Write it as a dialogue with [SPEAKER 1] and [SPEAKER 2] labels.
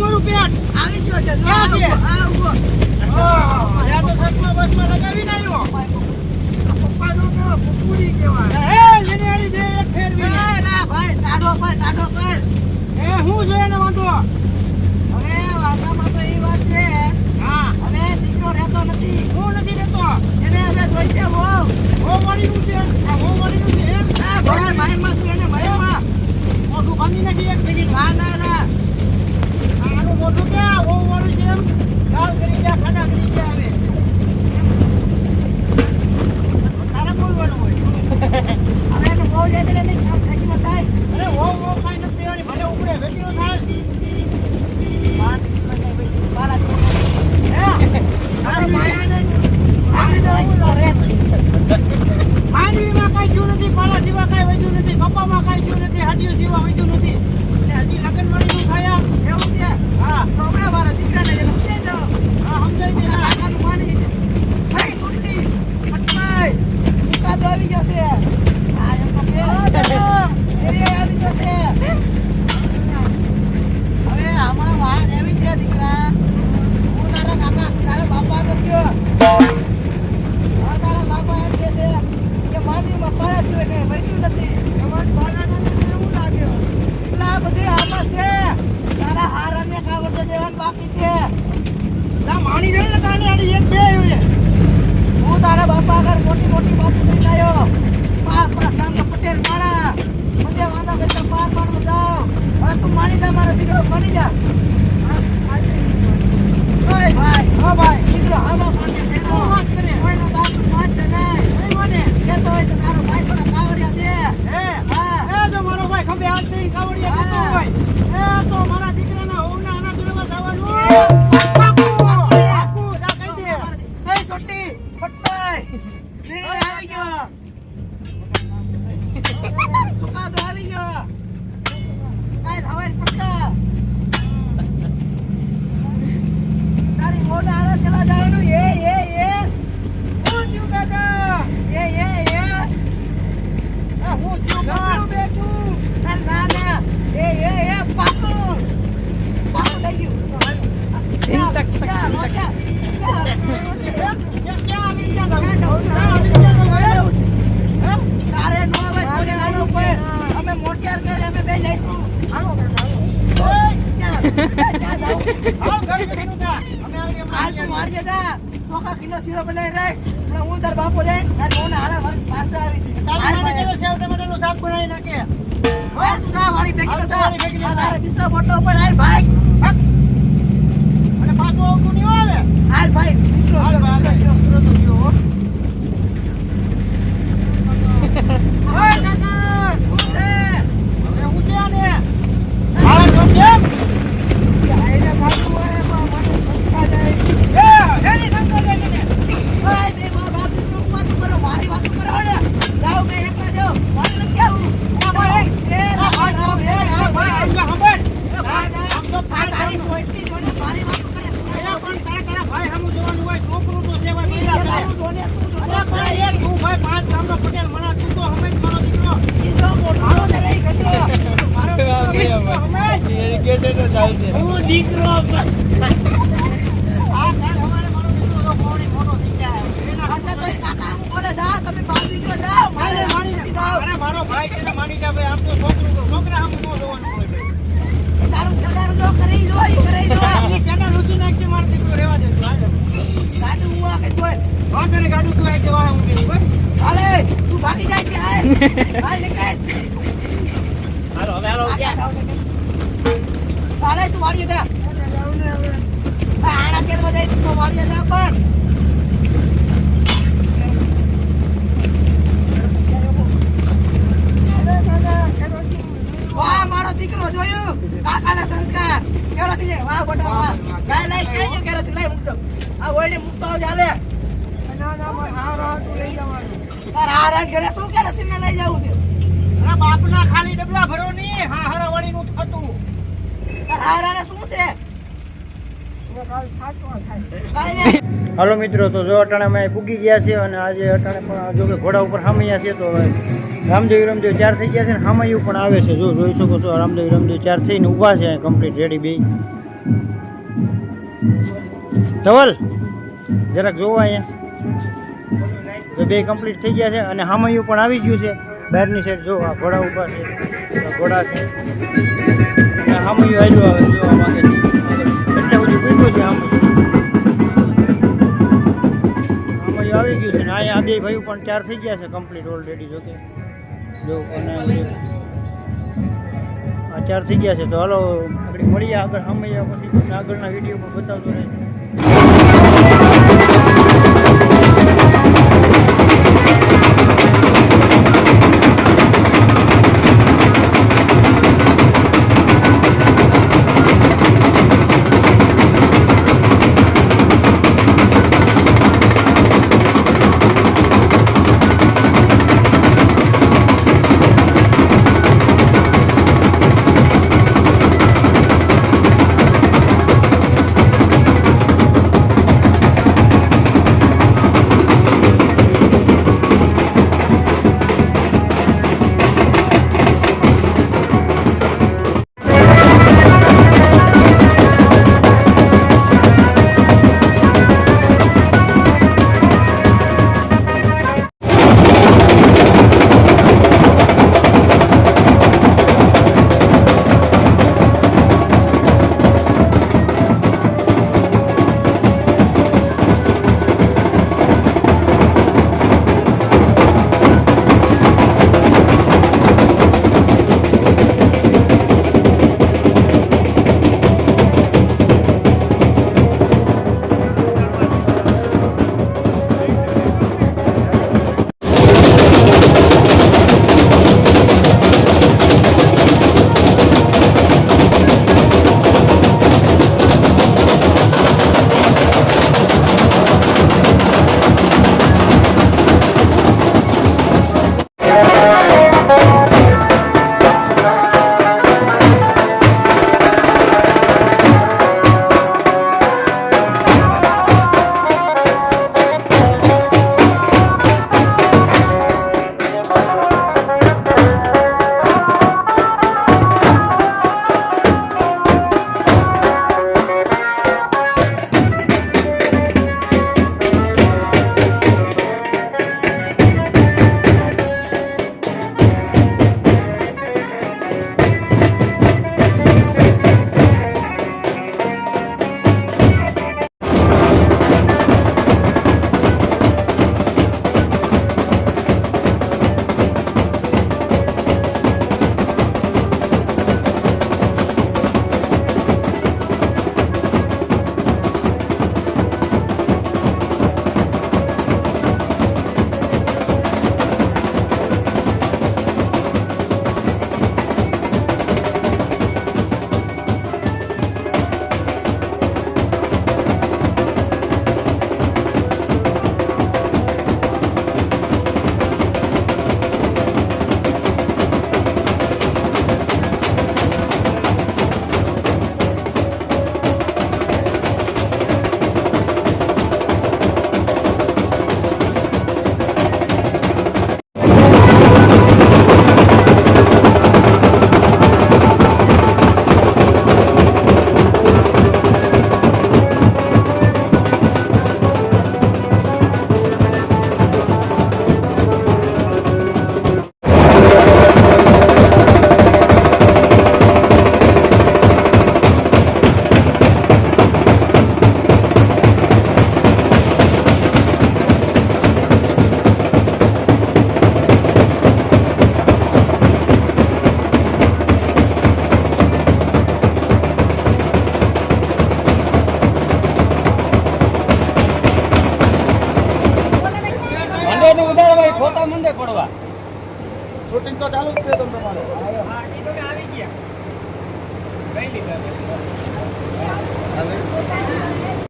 [SPEAKER 1] મારું પેટ
[SPEAKER 2] આવી ગયો છે જો
[SPEAKER 1] છે
[SPEAKER 2] ના ભાઈ ટાડો પર ટાડો પર
[SPEAKER 1] એ હું જોઈએ ને વાંધો.
[SPEAKER 2] હવે વાતામાં તો એ વાત છે
[SPEAKER 1] હા
[SPEAKER 2] હવે દીકરો રહેતો નથી.
[SPEAKER 1] હું નથી રહેતો.
[SPEAKER 2] એને હવે જોઈશે
[SPEAKER 1] હો. હો મળી હું છે.
[SPEAKER 2] માયર માયરમાં માયરમાં
[SPEAKER 1] મોઢું ભાંગી નાખી એક પેલી ના ના
[SPEAKER 2] ના.
[SPEAKER 1] গাড়ি করে পানি যা। મારી નાખે.
[SPEAKER 2] ભાઈ.
[SPEAKER 1] અને પાછો આવતું નહીં આવે
[SPEAKER 2] ભાઈ મિત્રો.
[SPEAKER 1] હાલ ભાઈ ગયો
[SPEAKER 2] ઓય
[SPEAKER 1] હાલો
[SPEAKER 2] મારો
[SPEAKER 1] દીકરો જોયું
[SPEAKER 2] કાકાના સંસ્કાર કેરોસી લે વાહ બોટા વાહ કઈ લઈ કઈ કેરોસી લઈ મૂકતો આ ઓઈડી મૂકતો આવજે ના ના મારા હા તું લઈ
[SPEAKER 1] જવાનું શું ખાલી ડબલા ભરો ની હા હરાવડી નું થતું
[SPEAKER 2] હરાને શું છે?
[SPEAKER 3] હાલો મિત્રો તો જો અટાણે અમે પૂગી ગયા છે અને આજે અટાણે પણ જો કે ઘોડા ઉપર હામૈયા છે તો હવે રામદેવ રામદેવ ચાર થઈ ગયા છે ને હામૈયું પણ આવે છે. જો જોઈ શકો છો રામદેવ રામદેવ ચાર થઈને ઊભા છે કમ્પ્લીટ રેડી બી. ધવલ જરાક જોવા અહીંયા. તો બે કમ્પ્લીટ થઈ ગયા છે અને હામયું પણ આવી ગયું છે. બહારની સાઈડ જો આ ઘોડા ઊભા છે. ઘોડા છે. અને હામૈયું આવેલું આવે જોવા માંગે છે. એટલે બધું પૂછ્યું છે હામૈયું. હામયું આવી ગયું છે ને અહીંયા બે ભાઈઓ પણ ચાર થઈ ગયા છે કમ્પ્લીટ ઓલરેડી જોકે જો, અને આ ચાર થઈ ગયા છે. તો હાલો, આપણે મળીએ આગળ હામૈયા પછી આગળના વીડિયો પણ બતાવતો રહે